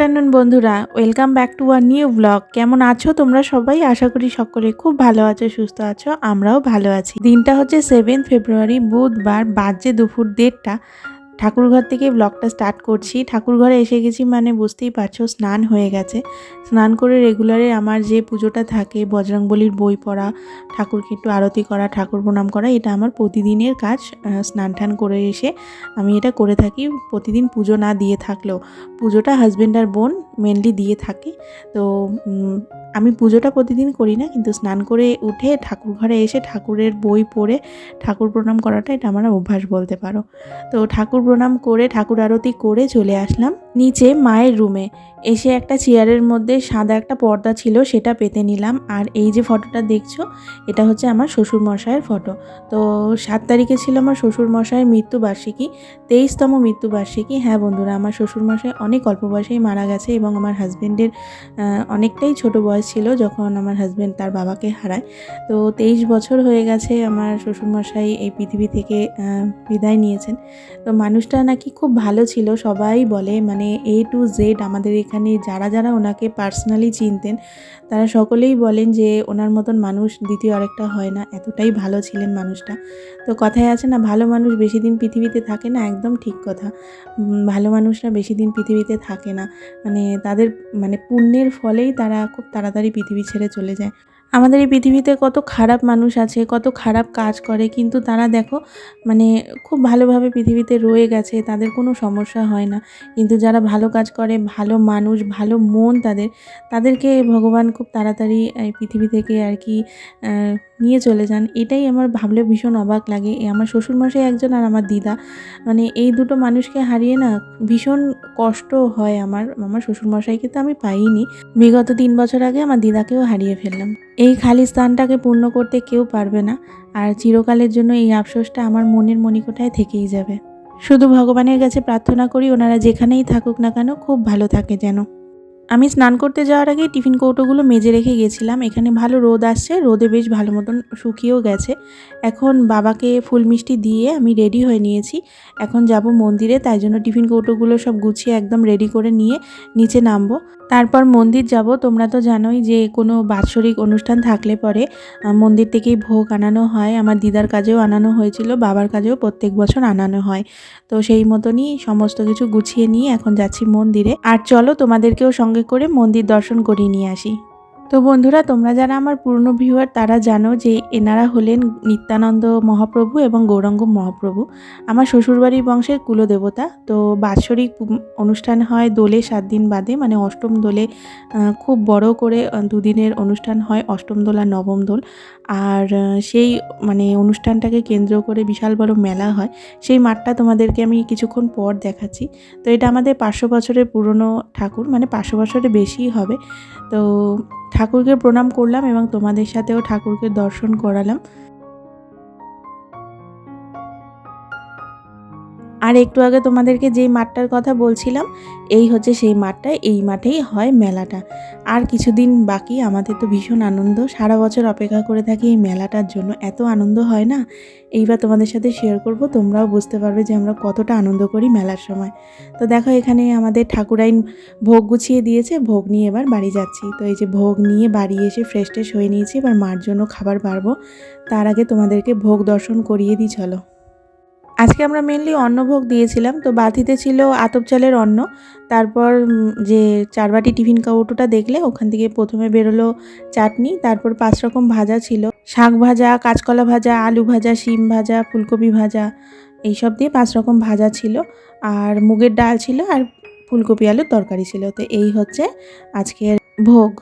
Afternoon বন্ধুরা, welcome back to our new blog. কেমন আছো তোমরা সবাই? আশা করি সকলে খুব ভালো আছো, সুস্থ আছো, আমরাও ভালো আছি। দিনটা হচ্ছে সেভেন ফেব্রুয়ারি বুধবার বাজে দুপুর দেড়টা। ঠাকুরঘর থেকে ব্লগটা স্টার্ট করছি। ঠাকুরঘরে এসে গেছি মানে বুঝতেই পারছ, স্নান হয়ে গেছে। স্নান করে রেগুলারে আমার যে পুজোটা থাকে, বজরংবলির বই পড়া, ঠাকুরকে একটু আরতি করা, ঠাকুর প্রণাম করা, এটা আমার প্রতিদিনের কাজ স্নান টান করে এসে আমি এটা করে থাকি। প্রতিদিন পুজো না দিয়ে থাকলেও পুজোটা হাজব্যান্ড আর বোন মেনলি দিয়ে থাকে। তো আমি পুজোটা প্রতিদিন করি না, কিন্তু স্নান করে উঠে ঠাকুর ঘরে এসে ঠাকুরের বই পড়ে ঠাকুর প্রণাম করাটা এটা আমার অভ্যাস বলতে পারো। তো ঠাকুর প্রণাম করে ঠাকুর আরতি করে চলে আসলাম। নিচে মায়ের রুমে। এসে একটা চেয়ারের মধ্যে সাদা একটা পর্দা ছিল, সেটা পেতে নিলাম। আর এই যে ফটোটা দেখছ, এটা হচ্ছে আমার শ্বশুর মশাইয়ের ফটো। তো সাত তারিখে ছিল আমার শ্বশুর মশাইয়ের মৃত্যুবার্ষিকী, তেইশতম মৃত্যুবার্ষিকী। হ্যাঁ বন্ধুরা, আমার শ্বশুরমশাই অনেক অল্প বয়সেই মারা গেছে এবং আমার হাজব্যান্ডের অনেকটাই ছোট বয়স ছিল যখন আমার হাজব্যান্ড তার বাবাকে হারায়। তো তেইশ বছর হয়ে গেছে আমার শ্বশুরমশাই এই পৃথিবী থেকে বিদায় নিয়েছেন। তো মানুষটা নাকি খুব ভালো ছিল, সবাই বলে মানে এ টু জেড আমাদের এখানে যারা যারা ওনাকে পার্সোনালি চিনতেন, তারা সকলেই বলেন যে ওনার মতন মানুষ দ্বিতীয় আরেকটা হয় না, এতটাই ভালো ছিলেন মানুষটা। তো কথায় আছে না, ভালো মানুষ বেশি দিন পৃথিবীতে থাকে না, একদম ঠিক কথা। ভালো মানুষরা বেশি দিন পৃথিবীতে থাকে না। মানে তাদের মানে পুণ্যের ফলেই তারা খুব তাড়াতাড়ি পৃথিবী ছেড়ে চলে যায়। আমাদের এই পৃথিবীতে কত খারাপ মানুষ আছে, কত খারাপ কাজ করে, কিন্তু তারা দেখো মানে খুব ভালোভাবে পৃথিবীতে রয়ে গেছে, তাদের কোনো সমস্যা হয় না। কিন্তু যারা ভালো কাজ করে, ভালো মানুষ, ভালো মন তাদের, তাদেরকে ভগবান খুব তাড়াতাড়ি এই পৃথিবী থেকে আর কি নিয়ে চলে যান। এটাই আমার ভাবলে ভীষণ অবাক লাগে। আমার শ্বশুরমশাই একজন আর আমার দিদা। মানে এই দুটো মানুষকে হারিয়ে না ভীষণ কষ্ট হয় আমার আমার শ্বশুরমশাইকে তো আমি পাইনি। বিগত তিন বছর আগে আমার দিদাকেও হারিয়ে ফেললাম। এই খালি স্থানটাকে পূর্ণ করতে কেউ পারবে না। আর চিরকালের জন্য এই আফসোসটা আমার মনের মণিকোঠায় থেকেই যাবে। শুধু ভগবানের কাছে প্রার্থনা করি, ওনারা যেখানেই থাকুক না কেন খুব ভালো থাকে যেন। আমি স্নান করতে যাওয়ার আগে টিফিন কৌটোগুলো মেজে রেখে গেছিলাম। এখানে ভালো রোদ আসছে, রোদে বেশ ভালো মতন শুকিয়েও গেছে। এখন বাবাকে ফুল মিষ্টি দিয়ে আমি রেডি হয়ে নিয়েছি। এখন যাব মন্দিরে, তাই জন্য টিফিন কৌটোগুলো সব গুছিয়ে একদম রেডি করে নিয়ে নিচে নামবো। তারপর মন্দির যাব। তোমরা তো জানোই যে কোনো বাৎসরিক অনুষ্ঠান থাকলে পরে মন্দির থেকেই ভোগ আনানো হয়। আমার দিদার কাজেও আনানো হয়েছিল, বাবার কাজেও প্রত্যেক বছর আনানো হয়। তো সেই মতনই সমস্ত কিছু গুছিয়ে নিয়ে এখন যাচ্ছি মন্দিরে। আর চলো তোমাদেরকেও সঙ্গে করে মন্দির দর্শন করিয়ে নিয়ে আসি। তো বন্ধুরা, তোমরা যারা আমার পুরনো ভিউয়ার, তারা জানো যে এনারা হলেন নিত্যানন্দ মহাপ্রভু এবং গৌরাঙ্গ মহাপ্রভু। আমার শ্বশুরবাড়ির বংশের কুলদেবতা। তো বাৎসরিক অনুষ্ঠান হয় দোলে সাত দিন বাদে। মানে অষ্টম দোলে খুব বড় করে দুদিনের অনুষ্ঠান হয় অষ্টম দোল আর নবম দোল। আর সেই মানে অনুষ্ঠানটাকে কেন্দ্র করে বিশাল বড় মেলা হয়। সেই মাঠটা তোমাদেরকে আমি কিছুক্ষণ পর দেখাচ্ছি। তো এটা আমাদের পাঁচশো বছরের পুরনো ঠাকুর। মানে পাঁচশো বছরের বেশিই হবে। তো ঠাকুরকে প্রণাম করলাম এবং তোমাদের সাথেও ঠাকুরকে দর্শন করালাম। আর একটু আগে তোমাদেরকে যেই মাঠটার কথা বলছিলাম, এই হচ্ছে সেই মাঠটা, এই মাঠেই হয় মেলাটা। আর কিছুদিন বাকি, আমাদের তো ভীষণ আনন্দ। সারা বছর অপেক্ষা করে থাকি এই মেলাটার জন্য। এত আনন্দ হয় না? এইবার তোমাদের সাথে শেয়ার করব। তোমরাও বুঝতে পারবে যে আমরা কতটা আনন্দ করি মেলার সময়। তো দেখো, এখানে আমাদের ঠাকুরাইন ভোগ গুছিয়ে দিয়েছে। ভোগ নিয়ে এবার বাড়ি যাচ্ছি। তো এই যে ভোগ নিয়ে বাড়ি এসে ফ্রেশ ট্রেশ হয়ে নিয়েছি। এবার মার জন্য খাবার বাড়বো। তার আগে তোমাদেরকে ভোগ দর্শন করিয়ে দিই, চলো। আজকে আমরা মেনলি অন্নভোগ দিয়েছিলাম, তো বাতিতে ছিল আতপ চালের অন্ন। তারপর যে চারবাটি টিফিন কাউটোটা দেখলে, ওখান থেকে প্রথমে বেরোলো চাটনি, তারপর পাঁচ রকম ভাজা ছিল। শাক ভাজা, কাঁচকলা ভাজা, আলু ভাজা, শিম ভাজা, ফুলকপি ভাজা, এইসব দিয়ে পাঁচ রকম ভাজা ছিল। আর মুগের ডাল ছিল আর ফুলকপি আলুর তরকারি ছিল। তো এই হচ্ছে আজকের ভোগ।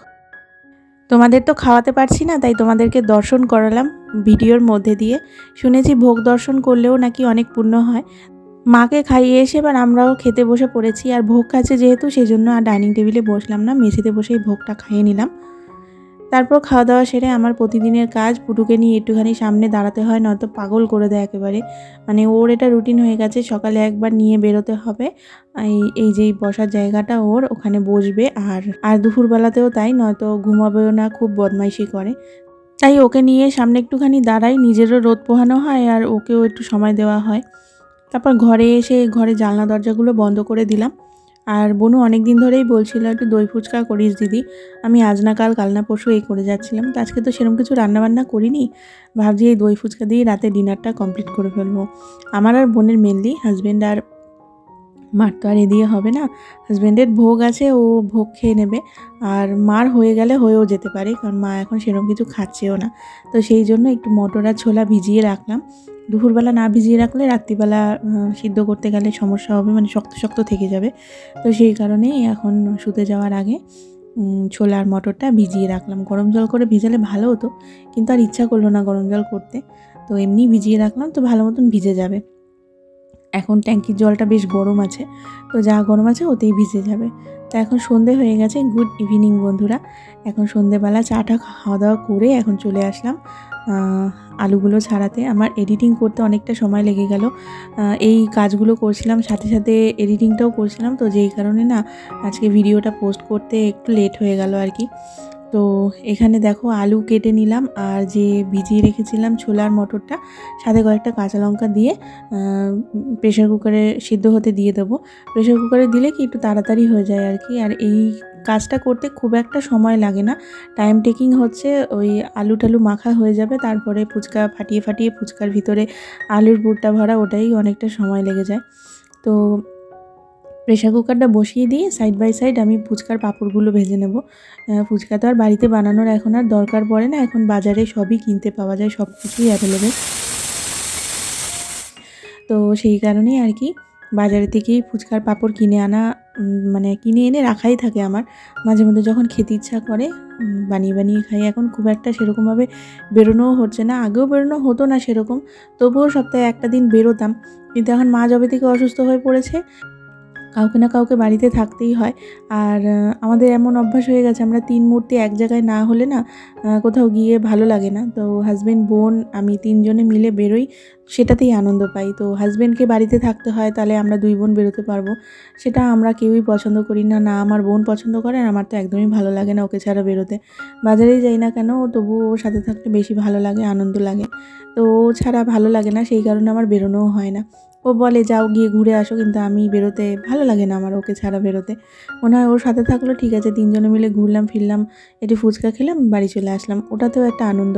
তোমাদের তো খাওয়াতে পারছি না, তাই তোমাদেরকে দর্শন করালাম ভিডিওর মধ্যে দিয়ে। শুনেছি ভোগ দর্শন করলেও নাকি অনেক পুণ্য হয়। মাকে খাইয়ে এসে এবার আমরাও খেতে বসে পড়েছি, আর ভোগ খাচ্ছে যেহেতু সেই জন্য আর ডাইনিং টেবিলে বসলাম না, মেঝেতে বসেই ভোগটা খাইয়ে নিলাম। তারপর খাওয়া দাওয়া সেরে আমার প্রতিদিনের কাজ পুটুকে নিয়ে একটুখানি সামনে দাঁড়াতে হয়, নয়তো পাগল করে দেয় একেবারে। মানে ওর এটা রুটিন হয়ে গেছে, সকালে একবার নিয়ে বেরোতে হবে। এই এই যে বসার জায়গাটা ওর, ওখানে বসবে। আর আর দুপুরবেলাতেও তাই, নয়তো ঘুমাবেও না, খুব বদমাইশি করে। তাই ওকে নিয়ে সামনে একটুখানি দাঁড়াই, নিজেরও রোদ পোহানো হয় আর ওকেও একটু সময় দেওয়া হয়। তারপর ঘরে এসে ঘরে জানলা দরজাগুলো বন্ধ করে দিলাম। আর বনু অনেক দিন ধরেই বলছিল একটু দই ফুচকা করিস দিদি। আমি আজ না কাল কাল না পরশু এই করে যাচ্ছিলাম। তো আজকে তো সেরকম কিছু রান্নাবান্না করিনি। ভাবছি এই দই ফুচকা দিয়ে রাতে ডিনারটা কমপ্লিট করে ফেলব। আমার আর বোনের মেনলি হাজব্যান্ড আর মার তো আর এদিকে হবে না। হাজব্যান্ডের ভোগ আছে, ও ভোগ খেয়ে নেবে। আর মার হয়ে গেলে হয়েও যেতে পারে, কারণ মা এখন সেরকম কিছু খাচ্ছেও না। তো সেই জন্য একটু মটর আর ছোলা ভিজিয়ে রাখলাম। দুপুরবেলা না ভিজিয়ে রাখলে রাত্রিবেলা সিদ্ধ করতে গেলে সমস্যা হবে মানে শক্ত শক্ত থেকে যাবে। তো সেই কারণেই এখন শুতে যাওয়ার আগে ছোলার মটরটা ভিজিয়ে রাখলাম। গরম জল করে ভিজালে ভালো হতো, কিন্তু আর ইচ্ছা করল না গরম জল করতে। তো এমনি ভিজিয়ে রাখলাম, তো ভালো মতন ভিজে যাবে। এখন ট্যাঙ্কির জলটা বেশ গরম আছে, তো যা গরম আছে ওতেই ভিজে যাবে। তো এখন সন্ধে হয়ে গেছে গুড ইভিনিং বন্ধুরা। এখন সন্ধেবেলা চাটা খাওয়া দাওয়া করে এখন চলে আসলাম আলুগুলো ছাড়াতে। আমার এডিটিং করতে অনেকটা সময় লেগে গেল। এই কাজগুলো করছিলাম, সাথে সাথে এডিটিংটাও করছিলাম, তো যেই কারণে না, আজকে ভিডিওটা পোস্ট করতে একটু লেট হয়ে গেল আর কি। তো এখানে দেখো আলু কেটে নিলাম আর যে ভিজিয়ে রেখেছিলাম ছোলার মটরটা, সাথে কয়েকটা কাঁচা লঙ্কা দিয়ে প্রেশার কুকারে সিদ্ধ হতে দিয়ে দেবো। প্রেশার কুকারে দিলে কি একটু তাড়াতাড়ি হয়ে যায় আর কি। আর এই কাজটা করতে খুব একটা সময় লাগে না। টাইম টেকিং হচ্ছে ওই আলু টালু মাখা হয়ে যাবে, তারপরে ফুচকা ফাটিয়ে ফাটিয়ে ফুচকার ভিতরে আলুর পুরটা ভরা, ওটাই অনেকটা সময় লেগে যায়। তো প্রেশার কুকারটা বসিয়ে দিয়ে সাইড বাই সাইড আমি ফুচকার পাঁপড়গুলো ভেজে নেব। ফুচকা তো আর বাড়িতে বানানোর এখন আর দরকার পড়ে না। এখন বাজারে সবই কিনতে পাওয়া যায় সব কিছুই অ্যাভেলেবেল তো সেই কারণেই আর কি বাজারে থেকেই ফুচকার পাঁপড় কিনে আনা মানে কিনে এনে রাখাই থাকে আমার। মাঝে মধ্যে যখন খেতে ইচ্ছা করে বানিয়ে বানিয়ে খাই। এখন খুব একটা সেরকমভাবে বেরোনোও হচ্ছে না। আগেও বেরোনো হতো না সেরকম, তবুও সপ্তাহে একটা দিন বেরোতাম। কিন্তু এখন মা যবে থেকে অসুস্থ হয়ে পড়েছে কাউকে না কাউকে বাড়িতে থাকতেই হয়। আর আমাদের এমন অভ্যাস হয়ে গেছে, আমরা তিন মূর্তি এক জায়গায় না হলে না কোথাও গিয়ে ভালো লাগে না। তো হাজব্যান্ড বোন, আমি তিনজনে মিলে বেরোই, সেটাতেই আনন্দ পাই। তো হাজব্যান্ডকে বাড়িতে থাকতে হয়, তাহলে আমরা দুই বোন বেরোতে পারব। সেটা আমরা কেউই পছন্দ করি না না আমার বোন পছন্দ করে, আর আমার তো একদমই ভালো লাগে না ওকে ছাড়া বেরোতে। বাজারেই যাই না কেন তবু ওর সাথে থাকতে বেশি ভালো লাগে, আনন্দ লাগে। তো ও ছাড়া ভালো লাগে না, সেই কারণে আমার বেরোনোও হয় না। ও বলে, যাও গিয়ে ঘুরে আসো, কিন্তু আমি বেরোতে ভালো লাগে না আমার ওকে ছাড়া বেরোতে। মনে হয় ওর সাথে থাকল, ঠিক আছে, তিনজনে মিলে ঘুরলাম, ফিরলাম একটু ফুচকা খেলাম, বাড়ি চলে আসলাম। ওটাতেও একটা আনন্দ,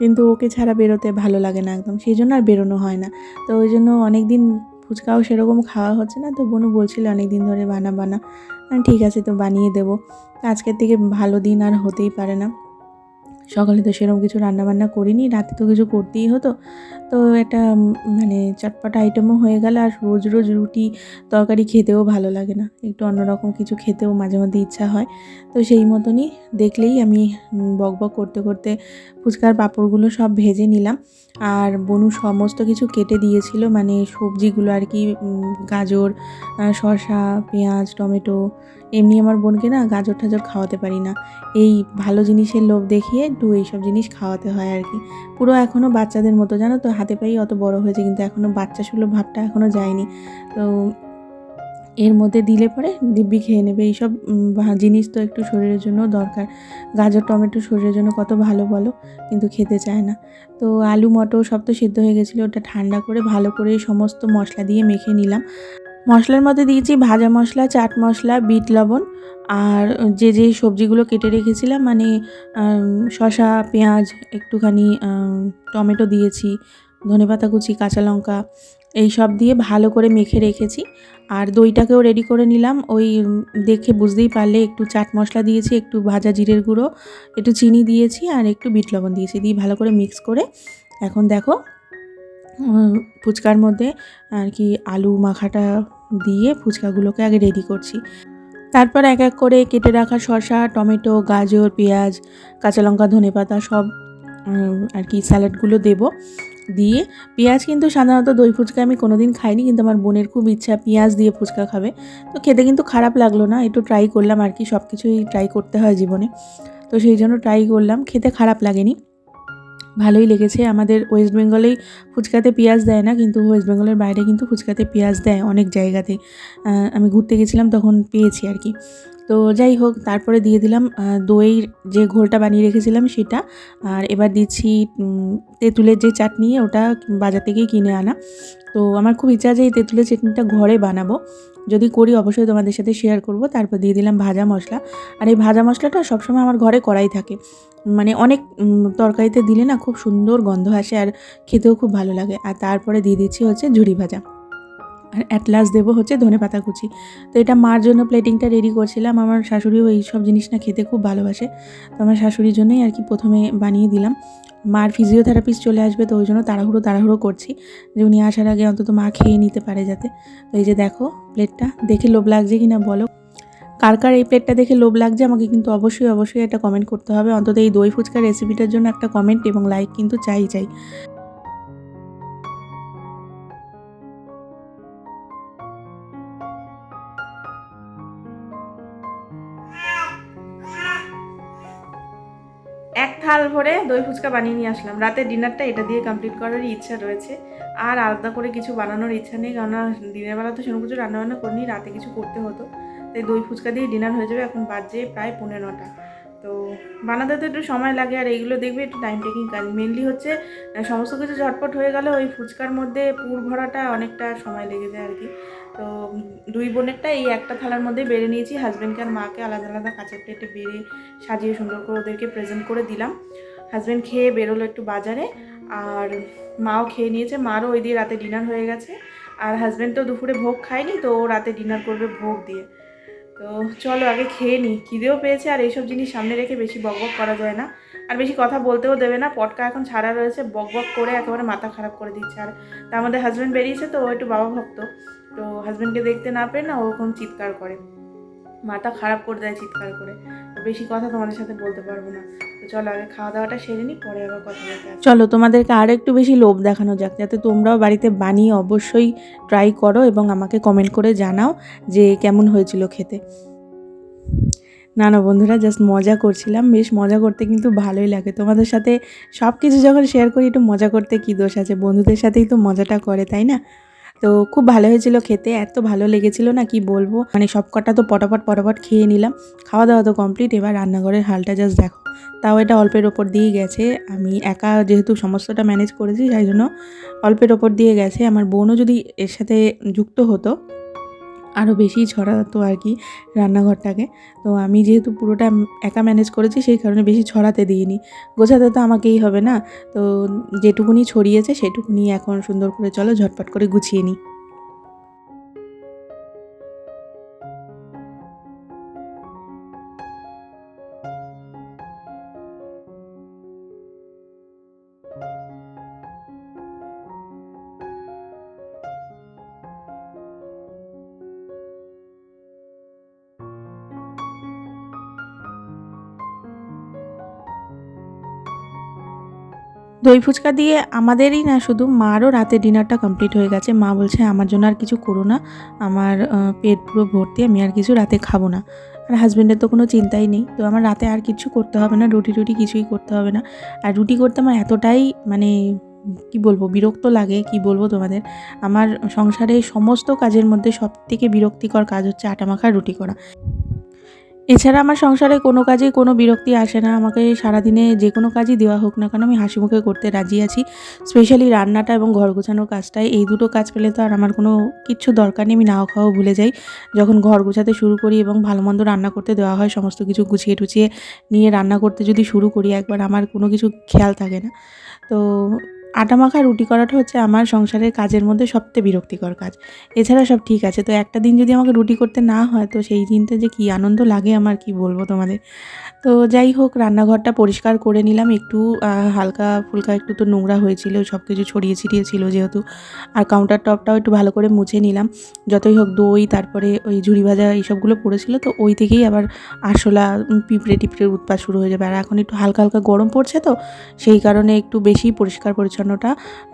কিন্তু ওকে ছাড়া বেরোতে ভালো লাগে না একদম। সেই জন্য আর বেরোনো হয় না। তো ওই জন্য অনেক দিন ফুচকাও সেরকম খাওয়া হচ্ছে না, তো বোনও বলছিল অনেক দিন ধরে বানা বানা। ঠিক আছে, তো বানিয়ে দেবো। আজকের থেকে ভালো দিন আর হতেই পারে না। সকালে তো সেরকম কিছু রান্নাবান্না করিনি, রাতে তো কিছু করতেই হতো। তো এটা মানে চটপট আইটেমও হয়ে গেল আর রোজ রোজ রুটি তরকারি খেতেও ভালো লাগে না। একটু অন্যরকম কিছু খেতেও মাঝে মধ্যে ইচ্ছা হয়। তো সেই মতনই দেখলেই আমি বক বক করতে করতে ফুচকার পাঁপড়গুলো সব ভেজে নিলাম। আর বনু সমস্ত কিছু কেটে দিয়েছিল মানে সবজিগুলো আর কি গাজর শসা, পেঁয়াজ, টমেটো। এমনি আমার বোনকে না গাজর টাজর খাওয়াতে পারি না। এই ভালো জিনিসের লোভ দেখিয়ে একটু এইসব জিনিস খাওয়াতে হয় আর কি। পুরো এখনও বাচ্চাদের মতো, জানো তো, হাতে পাই অত বড় হয়েছে, কিন্তু এখনও বাচ্চা সুলভ ভাবটা এখনও যায়নি। তো এর মধ্যে দিলে পরে দিব্যি খেয়ে নেবে। এইসব জিনিস তো একটু শরীরের জন্য দরকার। গাজর, টমেটো শরীরের জন্য কত ভালো বলো, কিন্তু খেতে চায় না। তো আলু, মটর সব তো সিদ্ধ হয়ে গেছিল, ওটা ঠান্ডা করে ভালো করে সমস্ত মশলা দিয়ে মেখে নিলাম। মশলার মধ্যে দিয়েছি ভাজা মশলা, চাট মশলা, বিট লবণ আর যে যে সবজিগুলো কেটে রেখেছিলাম মানে শসা, পেঁয়াজ, একটুখানি টমেটো দিয়েছি, ধনেপাতা কুচি, কাঁচা লঙ্কা এই সব দিয়ে ভালো করে মেখে রেখেছি। আর দইটাকেও রেডি করে নিলাম। ওই দেখে বুঝতেই পারলে একটু চাট মশলা দিয়েছি, একটু ভাজা জিরের গুঁড়ো, একটু চিনি দিয়েছি আর একটু বিট লবণ দিয়েছি দিয়ে ভালো করে মিক্স করে এখন দেখো ফুচকার মধ্যে আর কি আলু মাখাটা দিয়ে ফুচকাগুলোকে আগে রেডি করছি। তারপর এক এক করে কেটে রাখা শসা, টমেটো, গাজর, পেঁয়াজ, কাঁচা লঙ্কা, ধনেপাতা সব আর কি স্যালাডগুলো দেব। দিয়ে পেঁয়াজ কিন্তু সাধারণত দই ফুচকা আমি কোনোদিন খাইনি, কিন্তু আমার বোনের খুব ইচ্ছা পেঁয়াজ দিয়ে ফুচকা খাবে। তো খেতে কিন্তু খারাপ লাগল না, একটু ট্রাই করলাম আর কি সব কিছুই ট্রাই করতে হয় জীবনে। তো সেই জন্য ট্রাই করলাম, খেতে খারাপ লাগেনি। ভালোই লেগেছে, আমাদের ওয়েস্ট বেঙ্গলেই ফুচকাতে পেঁয়াজ দেয় না, কিন্তু ওয়েস্ট বেঙ্গলের বাইরে কিন্তু ফুচকাতে পেঁয়াজ দেয় অনেক জায়গাতে। আমি ঘুরতে গেছিলাম তখন পেয়েছি আর কি। তো যাই হোক, তারপরে দিয়ে দিলাম দইয়ের যে ঘোলটা বানিয়ে রেখেছিলাম সেটা, আর এবার দিচ্ছি তেঁতুলের যে চাটনি, ওটা বাজার থেকেই কিনে আনা। তো আমার খুব ইচ্ছা আছে এই তেঁতুলের চাটনিটা ঘরে বানাবো। যদি করি, অবশ্যই তোমাদের সাথে শেয়ার করব। তারপর দিয়ে দিলাম ভাজা মশলা। আর এই ভাজা মশলাটা সবসময় আমার ঘরে করাই থাকে। মানে অনেক তরকারিতে দিলে না খুব সুন্দর গন্ধ আসে আর খেতেও খুব ভালো লাগে। আর তারপরে দিয়ে দিচ্ছি হচ্ছে ঝুড়ি ভাজা। আর অ্যাট লাস্ট দেবো হচ্ছে ধনে পাতা কুচি। তো এটা মার জন্য প্লেটিংটা রেডি করছিলাম। আমার শাশুড়িও এই সব জিনিস না খেতে খুব ভালোবাসে। তো আমার শাশুড়ির জন্যই আর কি প্রথমে বানিয়ে দিলাম। মার ফিজিওথেরাপিস্ট চলে আসবে তো ওই জন্য তাড়াহুড়ো তাড়াহুড়ো করছি যে উনি আসার আগে অন্তত মা খেয়ে নিতে পারে যাতে। তো এই যে দেখো প্লেটটা দেখে লোভ লাগছে কি না বলো? কার কার এই প্লেটটা দেখে লোভ লাগছে আমাকে কিন্তু অবশ্যই অবশ্যই একটা কমেন্ট করতে হবে। অন্তত এই দই ফুচকার রেসিপিটার জন্য একটা কমেন্ট এবং লাইক কিন্তু চাই চাই। থাল ভরে দই ফুচকা বানিয়ে নিয়ে আসলাম। রাতের ডিনারটা এটা দিয়ে কমপ্লিট করারই ইচ্ছা রয়েছে। আর আলাদা করে কিছু বানানোর ইচ্ছা নেই, কেননা দিনের বেলা তো সেরকম কিছু রান্নাবান্না করিনি, রাতে কিছু করতে হতো। তাই দই ফুচকা দিয়ে ডিনার হয়ে যাবে, এখন বাজে প্রায় পনেরো নটা। তো বানাতে তো একটু সময় লাগে, আর এইগুলো দেখবে একটু টাইম টেকিং কাজ। মেনলি হচ্ছে সমস্ত কিছু ঝটপট হয়ে গেলে ওই ফুচকার মধ্যে পুর ভরাটা অনেকটা সময় লেগে যায় আর কি। তো দুই বোনেরটা এই একটা থালার মধ্যে বেড়ে নিয়েছি। হাজব্যান্ডকে আর মাকে আলাদা আলাদা কাঁচের প্লেটে বেড়ে সাজিয়ে সুন্দর করে ওদেরকে প্রেজেন্ট করে দিলাম। হাজব্যান্ড খেয়ে বেরোলো একটু বাজারে আর মাও খেয়ে নিয়েছে। মারও ওই দিয়ে রাতে ডিনার হয়ে গেছে। আর হাজব্যান্ড তো দুপুরে ভোগ খায়নি, তো ও রাতে ডিনার করবে ভোগ দিয়ে। তো চলো আগে খেয়ে নিই। খিদেও পেয়েছে আর এইসব জিনিস সামনে রেখে বেশি বকবক করা যায় না। আর বেশি কথা বলতেও দেবে না। পটকা এখন ছাড়া রয়েছে। বকবক করে একেবারে মাথা খারাপ করে দিচ্ছে। আর তার মধ্যে হাজব্যান্ড বেরিয়েছে, তো ও একটু বাবা ভক্ত। তো হাজব্যান্ডকে দেখতে না পেয়ে না ওরকম চিৎকার করে। মাথা খারাপ করে দেয় চিৎকার করে। বেশি কথা তোমাদের সাথে বলতে পারব না। তো চলো আগে খাওয়া দাওয়াটা সেরে নিই, পরে আবার কথা বলতে চলো, তোমাদেরকে আর একটু বেশি লোভ দেখানো যাক, যাতে তোমরাও বাড়িতে বানিয়ে অবশ্যই ট্রাই করো এবং আমাকে কমেন্ট করে জানাও যে কেমন হয়েছিল খেতে। না না, বন্ধুরা জাস্ট মজা করছিলাম। বেশ মজা করতে কিন্তু ভালোই লাগে। তোমাদের সাথে সব কিছু যখন শেয়ার করি, একটু মজা করতে কী দোষ আছে? বন্ধুদের সাথেই তো মজাটা করে, তাই না? তো খুব ভালো হয়েছিল খেতে, এত ভালো লেগেছিল না কি বলব? মানে সব কটা তো পটাপট পটাপট খেয়ে নিলাম। খাওয়া দাওয়া তো কমপ্লিট এবার রান্নাঘরের হালটা জাস্ট দেখো। তাও এটা অল্পের ওপর দিয়ে গেছে। আমি একা যেহেতু সমস্তটা ম্যানেজ করেছি তাই জন্য অল্পের ওপর দিয়ে গেছে। আমার বোনও যদি এর সাথে যুক্ত হতো আরও বেশি ছড়াতো আর কি রান্নাঘরটাকে। তো আমি যেহেতু পুরোটা একা ম্যানেজ করেছি, সেই কারণে বেশি ছড়াতে দিইনি। গোছাতে তো আমাকেই হবে না। তো যেটুকুনি ছড়িয়েছে, সেটুকুনি এখন সুন্দর করে চলো, ঝটপট করে গুছিয়ে নিই। দই ফুচকা দিয়ে আমাদেরই না, শুধু মারও রাতে ডিনারটা কমপ্লিট হয়ে গেছে। মা বলছে, আমার জন্য আর কিছু করো না। আমার পেট পুরো ভর্তি, আমি আর কিছু রাতে খাব না। আর হাজব্যান্ডের তো কোনো চিন্তাই নেই। তো আমার রাতে আর কিছু করতে হবে না, রুটি টুটি কিছুই করতে হবে না। আর রুটি করতে আমার এতটাই মানে কি বলব, বিরক্ত লাগে, কি বলব তোমাদের? আমার সংসারে সমস্ত কাজের মধ্যে সব থেকে বিরক্তিকর কাজ হচ্ছে আটা মাখা রুটি করা। এছাড়া আমার সংসারে কোনো কাজে কোনো বিরক্তি আসে না। আমাকে সারাদিনে যে কোনো কাজই দেওয়া হোক না কেন আমি হাসি মুখে করতে রাজি আছি। স্পেশালি রান্নাটা এবং ঘর গোছানোর কাজটাই। এই দুটো কাজ পেলে তো আর আমার কোনো কিচ্ছু দরকার নেই। আমি নাও খাওয়াও ভুলে যাই। যখন ঘর গোছাতে শুরু করি এবং ভালো মন্দ রান্না করতে দেওয়া হয়, সমস্ত কিছু গুছিয়ে টুছিয়ে নিয়ে রান্না করতে যদি শুরু করি একবার, আমার কোনো কিছু খেয়াল থাকে না। তো আটা মাখা রুটি করাটা হচ্ছে আমার সংসারের কাজের মধ্যে সবচেয়ে বিরক্তিকর কাজ। এছাড়া সব ঠিক আছে। তো একটা দিন যদি আমাকে রুটি করতে না হয়, তো সেই দিনটা যে কী আনন্দ লাগে আমার কি বলব তোমাদের? তো যাই হোক, রান্নাঘরটা পরিষ্কার করে নিলাম। একটু হালকা ফুলকা একটু তো নোংরা হয়েছিল সব কিছু ছড়িয়ে ছিটিয়ে ছিল যেহেতু। আর কাউন্টার টপটাও একটু ভালো করে মুছে নিলাম। যতই হোক দই, তারপরে ওই ঝুড়ি ভাজা এইসবগুলো পড়েছিল, তো ওই থেকেই আবার আরশোলা পিঁপড়ে টিপড়ের উৎপাত শুরু হয়ে যাবে। আর এখন একটু হালকা হালকা গরম পড়ছে তো, সেই কারণে একটু বেশি পরিষ্কার পরিচ্ছন্নটা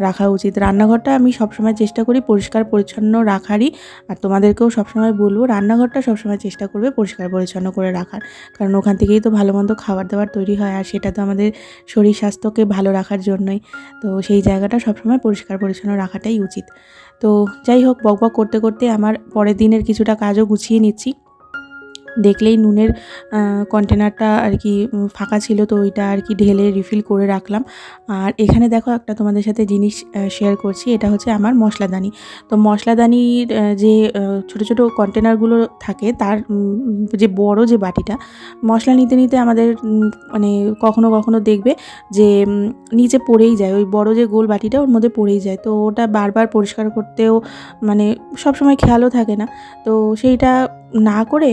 রাখা উচিত। রান্নাঘরটা আমি সবসময় চেষ্টা করি পরিষ্কার পরিচ্ছন্ন রাখারই। আর তোমাদেরকেও সবসময় বলব, রান্নাঘরটা সবসময় চেষ্টা করবে পরিষ্কার পরিচ্ছন্ন করে রাখার। কারণ ওখান থেকেই তো ভালো মন্দ খাবার দাবার তৈরি হয়, আর সেটা তো আমাদের শরীর স্বাস্থ্যকে ভালো রাখার জন্যই। তো সেই জায়গাটা সবসময় পরিষ্কার পরিচ্ছন্ন রাখাটাই উচিত। তো যাই হোক বক বক করতে করতে আমার পরের দিনের কিছুটা কাজও গুছিয়ে নিচ্ছি। দেখলেই নুনের কন্টেনারটা আর কি ফাঁকা ছিল, তো ওইটা আর কি ঢেলে রিফিল করে রাখলাম। আর এখানে দেখো একটা তোমাদের সাথে জিনিস শেয়ার করছি, এটা হচ্ছে আমার মশলাদানি। তো মশলাদানির যে ছোট ছোট কন্টেনারগুলো থাকে, তার যে বড় যে বাটিটা, মশলা নিতে নিতে আমাদের মানে কখনো কখনো দেখবে যে নিচে পড়েই যায়, ওই বড় যে গোল বাটিটা ওর মধ্যে পড়েই যায়। তো ওটা বারবার পরিষ্কার করতেও মানে সবসময় খেয়ালও থাকে না। তো সেইটা না করে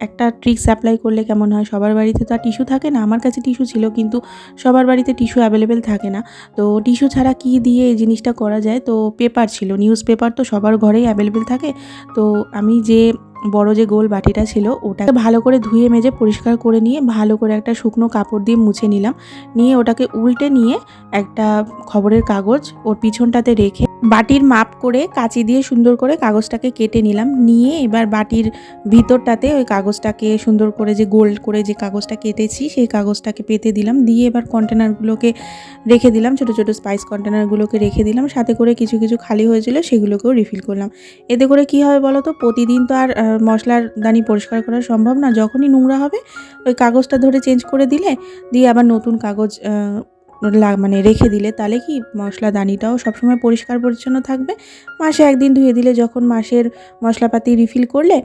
একটা ট্রিক্স অ্যাপ্লাই করলে কেমন হয়? সবার বাড়িতে তো আর টিস্যু থাকে না। আমার কাছে টিস্যু ছিল কিন্তু সবার বাড়িতে টিস্যু অ্যাভেলেবেল থাকে না। তো টিস্যু ছাড়া কি দিয়ে এই জিনিসটা করা যায়? তো পেপার ছিল। নিউজ পেপার তো সবার ঘরেই অ্যাভেলেবেল থাকে। তো আমি যে বড় যে গোল বাটিটা ছিল, ওটাকে ভালো করে ধুয়ে মেজে পরিষ্কার করে নিয়ে ভালো করে একটা শুকনো কাপড় দিয়ে মুছে নিলাম। নিয়ে ওটাকে উল্টে নিয়ে একটা খবরের কাগজ ওর পিছনটাতে রেখে বাটির মাপ করে কাঁচি দিয়ে সুন্দর করে কাগজটাকে কেটে নিলাম। নিয়ে এবার বাটির ভিতরটাতে ওই কাগজটাকে সুন্দর করে যে গোল্ড করে যে কাগজটা কেটেছি, সেই কাগজটাকে পেতে দিলাম। দিয়ে এবার কন্টেনারগুলোকে রেখে দিলাম, ছোটো ছোটো স্পাইস কন্টেনারগুলোকে রেখে দিলাম। সাথে করে কিছু কিছু খালি হয়েছিল, সেগুলোকেও রিফিল করলাম। এতে করে কি হবে বলো তো প্রতিদিন তো আর মশলার দানি পরিষ্কার করা সম্ভব না। যখনই নোংরা হবে, ওই কাগজটা ধরে চেঞ্জ করে দিলে, দিয়ে আবার নতুন কাগজ মানে রেখে দিলে তাহলে কি মশলা দানিটাও সবসময় পরিষ্কার পরিচ্ছন্ন থাকবে? মাসে একদিন ধুয়ে দিলে যখন মাসের মশলাপাতি রিফিল করলে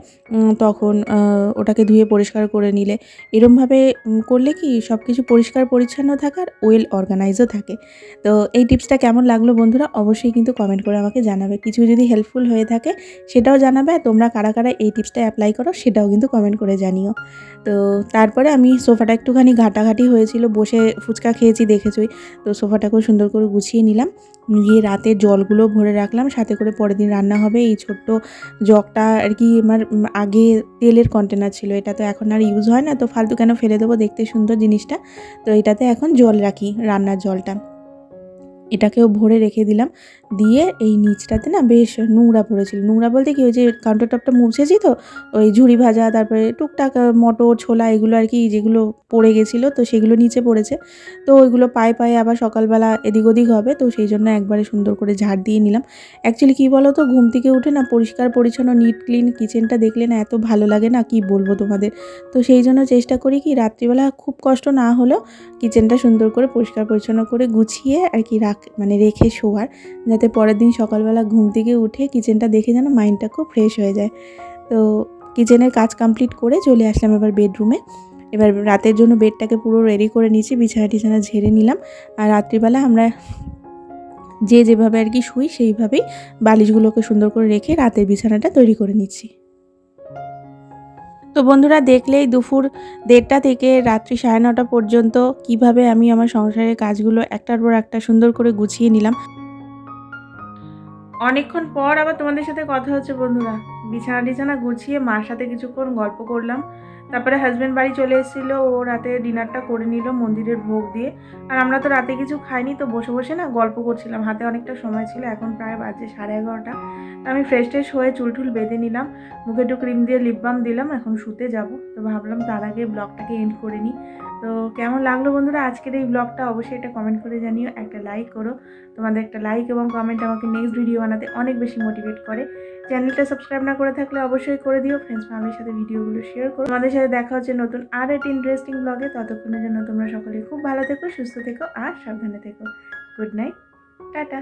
তখন ওটাকে ধুয়ে পরিষ্কার করে নিলে। এরমভাবে করলে কি সব কিছু পরিষ্কার পরিচ্ছন্ন থাকার ওয়েল অর্গানাইজও থাকে। তো এই টিপসটা কেমন লাগল বন্ধুরা, অবশ্যই কিন্তু কমেন্ট করে আমাকে জানাবে। কিছু যদি হেল্পফুল হয়ে থাকে, সেটাও জানাবে। আর তোমরা কারা কারা এই টিপসটা অ্যাপ্লাই করো, সেটাও কিন্তু কমেন্ট করে জানিও। তো তারপরে আমি সোফাটা একটুখানি ঘাটাঘাটি হয়েছিল, বসে ফুচকা খেয়েছি, দেখেছই। তো সোফাটা খুব সুন্দর করে গুছিয়ে নিলাম। গিয়ে রাতে জলগুলো ভরে রাখলাম, সাথে করে পরের দিন রান্না হবে। এই ছোট্ট জগটা আর কি আমার আগে তেলের কন্টেনার ছিল, এটা তো এখন আর ইউজ হয় না। তো ফালতু কেন ফেলে দেবো দেখতে সুন্দর জিনিসটা। তো এটাতে এখন জল রাখি, রান্নার জলটা। এটাকেও ভরে রেখে দিলাম। দিয়ে এই নিচটাতে না বেশ নোংরা পড়েছিল। নোংরা বলতে কি ওই যে কাউন্টার টপটা মুছেছি তো, ওই ঝুড়ি ভাজা, তারপরে টুকটাক মটর, ছোলা এগুলো আর কি যেগুলো পড়ে গেছিল, তো সেগুলো নিচে পড়েছে। তো ওইগুলো পায়ে পায়ে আবার সকালবেলা এদিক ওদিক হবে, তো সেই জন্য একবারে সুন্দর করে ঝাড় দিয়ে নিলাম। অ্যাকচুয়ালি কী বলো তো ঘুম থেকে উঠে না পরিষ্কার, পরিচ্ছন্ন নিট ক্লিন কিচেনটা দেখলে না এত ভালো লাগে না, কি বলব তোমাদের? তো সেই জন্য চেষ্টা করি কি রাত্রিবেলা খুব কষ্ট না হলেও কিচেনটা সুন্দর করে পরিষ্কার, পরিচ্ছন্ন করে গুছিয়ে আর কি রাখ। মানে রেখে শোয়ার, যাতে পরের দিন সকালবেলা ঘুম থেকে উঠে কিচেনটা দেখে যেন মাইন্ডটা খুব ফ্রেশ হয়ে যায়। তো কিচেনের কাজ কমপ্লিট করে চলে আসলাম এবার বেডরুমে। এবার রাতের জন্য বেডটাকে পুরো রেডি করে নিয়েছি বিছানা টিছানা ঝেড়ে নিলাম। আর রাত্রিবেলা আমরা যে যেভাবে আর কি শুই, সেইভাবেই বালিশগুলোকে সুন্দর করে রেখে রাতের বিছানাটা তৈরি করে নিচ্ছি। তো বন্ধুরা দেখলেই দুপুর দেড়টা থেকে রাত্রি সাড়ে নটা পর্যন্ত কীভাবে আমি আমার সংসারের কাজগুলো একটার পর একটা সুন্দর করে গুছিয়ে নিলাম। অনেকক্ষণ পর আবার তোমাদের সাথে কথা হচ্ছে বন্ধুরা। বিছানা টিছানা গুছিয়ে মার সাথে কিছুক্ষণ গল্প করলাম। তারপরে হাজব্যান্ড বাড়ি চলে এসেছিল, ও রাতে ডিনারটা করে নিল মন্দিরের ভোগ দিয়ে। আর আমরা তো রাতে কিছু খাইনি, তো বসে বসে না গল্প করছিলাম। হাতে অনেকটা সময় ছিল, এখন প্রায় বাজে সাড়ে এগারোটা। তো আমি ফ্রেশ ট্রেশ হয়ে চুল টুল বেঁধে নিলাম, মুখে একটু ক্রিম দিয়ে লিপ বাম দিলাম, এখন শুতে যাব। তো ভাবলাম তার আগে ব্লগটাকে এন্ড করে নিই। তো কেমন লাগল বন্ধুরা আজকের এই ব্লগটা? অবশ্যই এটা কমেন্ট করে জানিও, একটা লাইক করো। তোমাদের একটা লাইক এবং কমেন্ট আমাকে নেক্সট ভিডিও বানাতে অনেক বেশি মোটিভেট করে। চ্যানেলটা সাবস্ক্রাইব না করে থাকলে অবশ্যই করে দিও। ফ্রেন্ডস ফ্যামিলির সাথে ভিডিওগুলো শেয়ার করো। আমাদের সাথে দেখা হচ্ছে নতুন আর একটি ইন্টারেস্টিং ব্লগে ততক্ষণের জন্য তোমরা সকলে খুব ভালো থেকো, সুস্থ থেকো আর সাবধানে থেকো। Good night tata